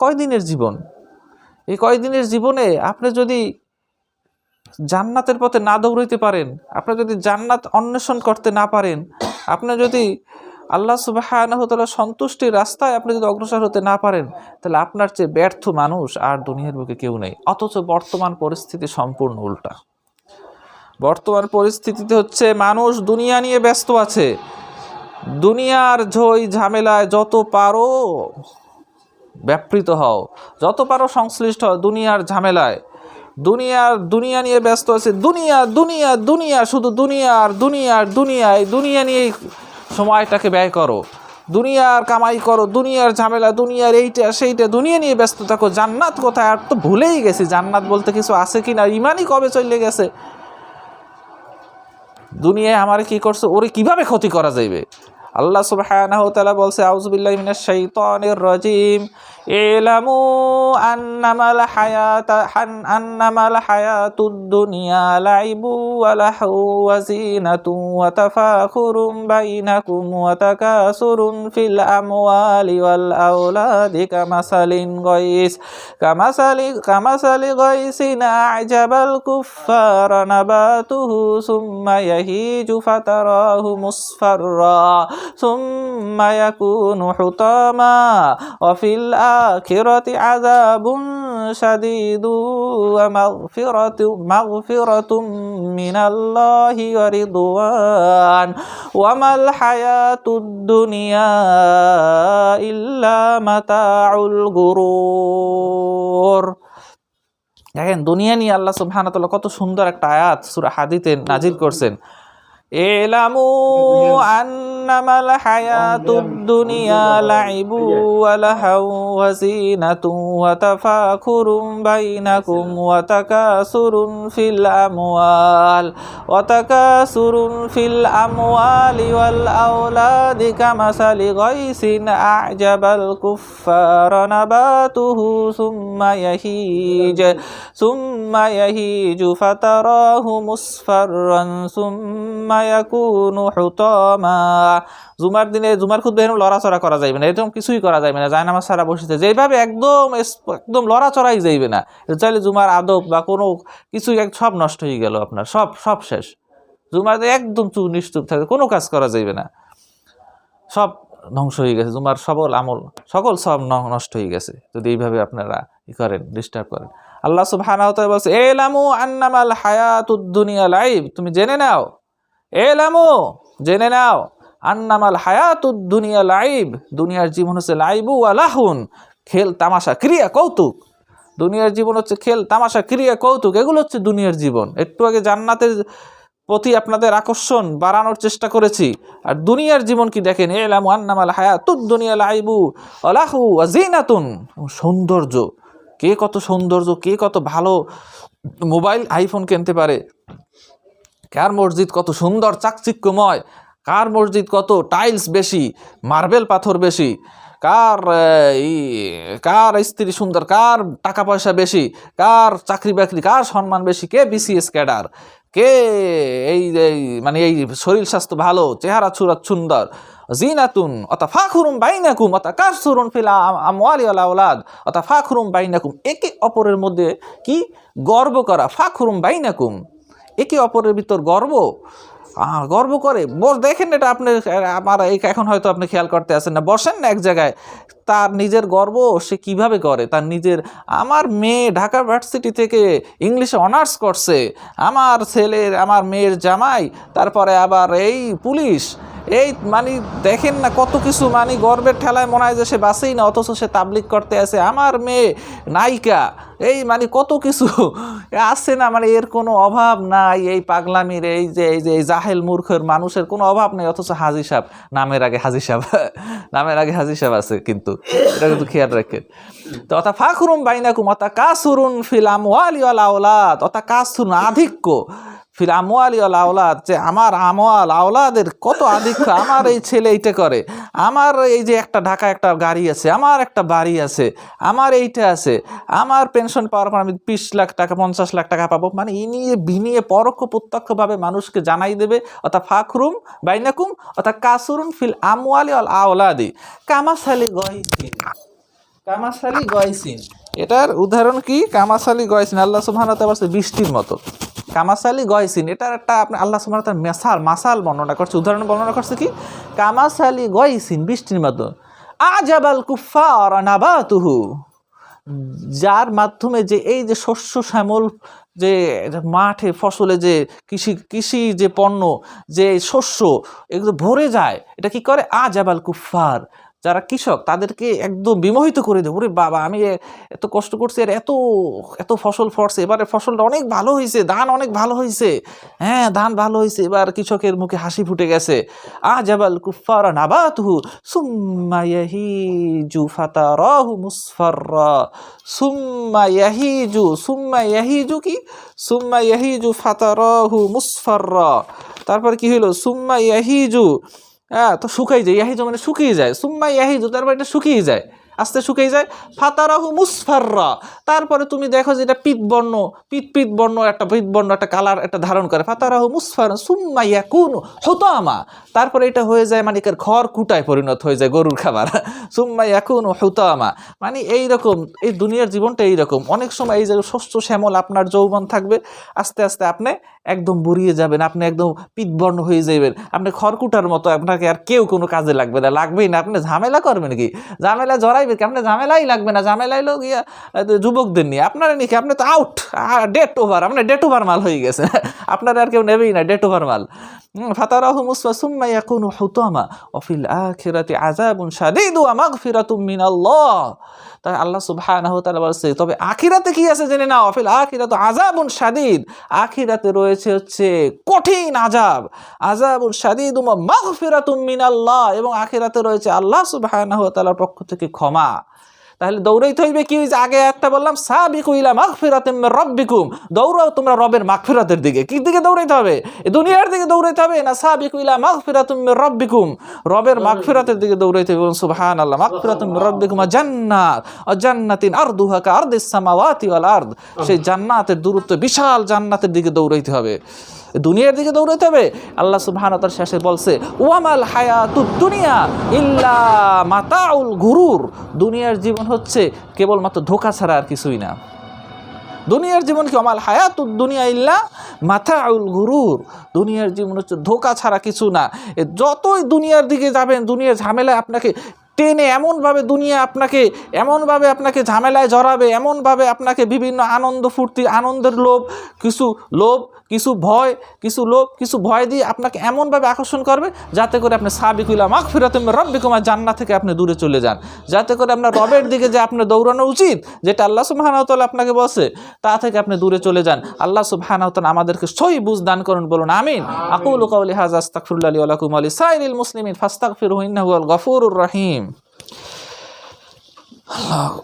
কয়দিনের জীবন? এই কয়দিনের জীবনে আপনি যদি জান্নাতের পথে না দৌড়াইতে পারেন, আপনি যদি জান্নাত অন্বেষণ করতে না পারেন, আপনি যদি আল্লাহ সুবাহানহতালা সন্তুষ্টির রাস্তায় আপনি যদি অগ্রসর হতে না পারেন, তাহলে আপনার চেয়ে ব্যর্থ মানুষ আর দুনিয়ার বুকে কেউ নেই। অথচ বর্তমান পরিস্থিতি সম্পূর্ণ উল্টা। বর্তমান পরিস্থিতিতে হচ্ছে মানুষ দুনিয়া নিয়ে ব্যস্ত আছে। দুনিয়ার ঝই ঝামেলায় যত পারো ব্যাপৃত হও। যত পারো সংশ্লিষ্ট দুনিয়ার ঝামেলায়। দুনিয়ার, দুনিয়া নিয়ে ব্যস্ত আছে। দুনিয়া দুনিয়া দুনিয়া, শুধু দুনিয়ার দুনিয়ার দুনিয়ায় দুনিয়া। নিয়েই সময়টাকে ব্যয় করো। দুনিয়ার কামাই করো। দুনিয়ার ঝামেলা, দুনিয়ার এইটা, সেইটা। দুনিয়া নিয়ে ব্যস্ত থাকো। জান্নাত কোথায়? আর তো ভুলেই গেছি। জান্নাত বলতে কিছু আছে কি না? ইমানই কবে চলে গেছে? দুনিয়ায় আমার কি করছে? ওরে কীভাবে ক্ষতি করা যাইবে? আল্লাহ সুবহানাহু ওয়া তাআলা বলছে আউযুবিল্লাহি মিনাশ শাইতানির রাজিম। اعلموا أنما الحياة أنما الحياة الدنيا لعب ولحو وزينة وتفاخر بينكم وتكاثر في الأموال والأولاد كمثل غيث كمثل كمثل غيث أعجب الكفار نباته ثم يهيج فتراه مصفرا ثم يكون حطاما وفي الآخر الآخرة عذاب شديد ومغفرة مغفرة من الله ورضوان وما الحياة الدنيا إلا متاع الغرور দেখেন দুনিয়া নিয়ে আল্লাহ সুবহানাহু কত সুন্দর একটা আয়াত সূরা হাদিতে নাজিল করছেন এলামু আন্নামাল হায়াতুদ দুনিয়া লাইবু ওয়া লাহাউ ওয়া জিনাতু ওয়া তাফাখুরুম বাইনাকুম ওয়া তাকাসুরুন ফিল আমওয়াল ওয়া তাকাসুরুন ফিল আমওয়ালি ওয়াল আওলাদি কামাসালি গাইসিন আ'জাবাল কুফফারা নাবাতুহু সুম্মা জুমার দিনে, জুমার খুদ্ বেরম লড়াচড়া করা যাইবে না, এরকম কিছুই করা যাবে না। যায় নামাজ সারা বসেছে যেভাবে একদম একদম লড়াচড়াই যাইবে না। চাইলে জুমার আদব বা কোনো কিছুই এক- সব নষ্ট হয়ে গেল আপনার। সব সব শেষ। জুমার একদম চুপ, নিশ্চুপ থাকে কোনো কাজ করা যাইবে না। সব ধ্বংস হয়ে গেছে। জুমার সবল আমল, সকল সব নষ্ট হয়ে গেছে। যদি এইভাবে আপনারা ই করেন ডিস্টার্ব করেন। আল্লাহ সুবহানাহু ওয়া তাআলা বলছে, এলামু আন্নামাল হায়াতুদ দুনিয়া লাইব। তুমি জেনে নাও। এলামু জেনে নাও, আন্নামাল হায়াতুদ দুনিয়া লাইব, দুনিয়ার জীবন হচ্ছে লাইবু আলাহুন খেল, তামাশা, ক্রিয়া, কৌতুক। দুনিয়ার জীবন হচ্ছে খেল, তামাশা, ক্রিয়া, কৌতুক, এগুলো হচ্ছে দুনিয়ার জীবন। একটু আগে জান্নাতের প্রতি আপনাদের আকর্ষণ বাড়ানোর চেষ্টা করেছি, আর দুনিয়ার জীবন কি দেখেন? এলাম আন্নামাল হায়াতুদ দুনিয়া লাইবু আলাহু আজিনাতুন সৌন্দর্য, কে কত সৌন্দর্য, কে কত ভালো মোবাইল, আইফোন কিনতে পারে। কার মসজিদ কত সুন্দর, চাকচিক্যময়? কার মসজিদ কত টাইলস বেশি মার্বেল পাথর বেশি? কার কার স্ত্রী সুন্দর, কার টাকা পয়সা বেশি? কার চাকরি বাকরি, কার সম্মান বেশি? কে বিসিএস ক্যাডার কে এই মানে এই শরীর স্বাস্থ্য ভালো, চেহারা চুরাত সুন্দর? জিনাতুন অতা ফাখুরুম বাইনাকুম অতা কাসুরুন ফিল আম- ওয়াল আওলাদ অতা ফাখুরুম বাইনাকুম। একে অপরের মধ্যে কি গর্ব করা? ফাখুরুম বাইনাকুম। একে অপরের ভিতর গর্ব? গর্ব করে। বস, দেখেন এটা আপনি, আমার এখন হয়তো আপনি খেয়াল করতে আসেন না। বসেন না এক জায়গায়। তার নিজের গর্ব সে কীভাবে করে? তার নিজের, আমার মেয়ে ঢাকা ভার্সিটি থেকে ইংলিশে অনার্স করছে। আমার ছেলের, আমার মেয়ের জামাই, তারপরে আবার এই পুলিশ। এই মানে দেখেন না কত কিছু মানে গর্বের ঠেলায় মনে হয় যে সে বাসেই না, অথচ সে তাবলিক করতে আছে। আমার মেয়ে, নায়িকা, এই মানে কত কিছু। আসছে না মানে এর কোনো অভাব নাই এই পাগলামির, এই যে এই যে, এই জাহেল মূর্খের মানুষের কোনো অভাব নেই, অথচ হাজি সাহেব, নামের আগে হাজি সাহেব, নামের আগে হাজি সাহেব আছে কিন্তু, এটা কিন্তু খেয়াল রাখেন। তো অথা ফাখরুম বাইনাকুম, অথা কাসুরুন ফিলাম ওয়াল আওলাদ, অথা কাসুরুন আধিক্য ফিল আমওয়ালি ওয়াল আওলাদ, যে আমার আমওয়াল আওলাদের কত আধিক্য, আমার এই ছেলে এইটা করে, আমার এই যে একটা ঢাকা একটা গাড়ি আছে, আমার একটা বাড়ি আছে, আমার এইটা আছে, আমার পেনশন পাওয়ার পর আমি বিশ লাখ টাকা, পঞ্চাশ লাখ টাকা পাবো মানে ই নিয়ে বিনিয়ে পরোক্ষ প্রত্যক্ষভাবে মানুষকে জানাই দেবে, অর্থাৎ ফাখরুম, বাইনাকুম, অর্থাৎ কাসুরুন ফিল আমওয়ালি অল আওলাদি। কামাসালি গহিসিন কামাশালি গয়সিন। এটার উদাহরণ কি? কামাশালি গয়সিন, আল্লাহ সুবহানাহু ওয়া বৃষ্টির মতো। কামাশালি গয়সিন, এটার একটা আপনি আল্লাহ সুবহানাহু ওয়া তাআলা মেসাল বর্ণনা করছে। উদাহরণ বর্ণনা করছে কি? কামাশালি গয়সিন বৃষ্টির মতো আজাবাল কুফার নাবাতুহু। যার মাধ্যমে যে এই যে শস্য শ্যামল যে মাঠে ফসলে যে কৃষি কৃষি যে পণ্য, যে শস্য, এগুলো ভরে যায়, এটা কি করে? আজাবাল কুফার যারা কৃষক, তাদেরকে একদম বিমোহিত করে দেবো। ওরে বাবা, আমি এত কষ্ট করছি, আর এত এত ফসল ফসছে এবারে ফসলটা অনেক ভালো হয়েছে, ধান অনেক ভালো হয়েছে। হ্যাঁ ধান ভালো হয়েছে, এবার কৃষকের মুখে হাসি ফুটে গেছে। আজাবাল কুফার নাবাতুহু সুম্মা ইয়াহিজু ফাতারাহু মুসফাররা। সুম্মা ইয়াহিজু সুম্মা ইয়াহিজু কি? সুম্মা ইয়াহিজু ফাতারাহু মুসফাররা। তারপর কি হলো সুম্মা ইয়াহিজু হ্যাঁ তো শুকাই যায় ইয়াহিজু মানে শুকিয়ে যায় সুম্মা ইয়াহিজু তারপর এটা শুকিয়ে যায়। আস্তে শুকিয়ে যায়। ফাতারাহু মুসফাররা। তারপরে তুমি দেখো যে এটা পিত বর্ণ পিত বর্ণ একটা, পিত বর্ণ একটা কালার একটা ধারণ করে। ফাতারাহু মুসফার সুম্মা ইয়াকুন হুতামা। তারপরে এটা হয়ে যায় মানে এর খড় কুটায় পরিণত হয়ে যায় গরুর খাবার। সুম্মা ইয়াকুন হুতামা। মানে এই রকম, এই দুনিয়ার জীবনটা এই রকম। অনেক সময় এই যে শস্য শ্যামল আপনার যৌবন থাকবে, আস্তে আস্তে আপনি একদম বুড়িয়ে যাবেন, আপনি একদম পিতবর্ণ হয়ে যাবেন আপনি খড়কুটার মতো আপনাকে আর কেউ কোনো কাজে লাগবে না। লাগবেই না। আপনি ঝামেলা করবেন কি? ঝামেলা জড়াইবে কি আপনি ঝামেলাই লাগবে না? ঝামেলাই লোক ইয়া যুবকদের নিয়ে। আপনারা নাকি আপনি তো আউট ডেট ওভার আপনার ডেট ওভার মাল হয়ে গেছে। আপনারা আর কেউ নেবেই না ডেট ওভার মাল। ফাতারাহু মুসফা সুম্মা ইয়াকুনু হুতামা ওফিল আখিরাতি আযাবুন শাদীদু ওয়া মাগফিরাতুম মিনাল্লাহ। তাই আল্লাহ সুবাহ বলছে, তবে আখিরাতে কি আছে জেনে নাও? অফিল আখিরাত আজাবুন সাদিদ আখিরাতে রয়েছে হচ্ছে কঠিন আজাব আজাবুন সাদিদ ওয়া মিন মিনাল্লাহ এবং আখিরাতে রয়েছে আল্লাহ সুবাহ পক্ষ থেকে ক্ষমা। তাহলে দৌড়াইতে হইবে কি? হয়েছে আগে একটা বললাম, সাবিকু ইলা রাব্বিকুম। দৌড়াও তোমরা রবের মাগফিরাতের দিকে। কি দিকে দৌড়াইতে হবে? দুনিয়ার দিকে দৌড়াইতে হবে না সাবিকু ইলা রাব্বিকুম? রবের মাগফিরাতের দিকে দৌড়াইতে হবে সুবহানাল্লাহ, মাগফিরাতুম রব্বিকুম জান্নাত জান্নাতিন আরদুহা কা আরদিস সামাওয়াতি ওয়াল আরদ। সেই জান্নাতের দূরত্ব, বিশাল জান্নাতের দিকে দৌড়াইতে হবে। দুনিয়ার দিকে দৌড়াইতে হবে? আল্লাহ তাআলা শেষে বলছে, ওয়ামাল হায়াতুদ দুনিয়া ইল্লা মাতাউল গুরুর। দুনিয়ার জীবন হচ্ছে কেবলমাত্র ধোকা ছাড়া আর কিছুই না। দুনিয়ার জীবন কি অমাল হায়াতুদ দুনিয়া ইল্লা মাথা আউল গুরুর। দুনিয়ার জীবন হচ্ছে ধোকা ছাড়া কিছু না। যতই দুনিয়ার দিকে যাবেন, দুনিয়ার ঝামেলায় আপনাকে টেনে এমনভাবে দুনিয়া আপনাকে, এমনভাবে আপনাকে ঝামেলায় জড়াবে, এমনভাবে আপনাকে বিভিন্ন আনন্দ ফুর্তি, আনন্দের লোভ, কিছু লোভ কিছু ভয় কিছু লোভ কিছু ভয় দিয়ে আপনাকে এমনভাবে আকর্ষণ করবে যাতে করে আপনি সাবিকুল্লাহ মাখ ফিরাতুম রব্বিকুমার জান্নাত থেকে আপনি দূরে চলে যান। যাতে করে আপনার রবের দিকে যে আপনার দৌড়ানো উচিত যেটা আল্লাহ সুবহানাহু ওয়া আপনাকে বসে তা থেকে আপনি দূরে চলে যান। আল্লাহ সুবহানাহু ওয়া আমাদেরকে সহি বুঝ দান করুন বলুন আমিন। আকুলু কাউলি হাযা আস্তাগফিরুল্লাহ লি ওয়া লাকুম ওয়া লিসাইরিল মুসলিমিন ফাস্তাগফিরুহু ইন্নাহু হুয়াল গফুরুর রহিম। আল্লাহু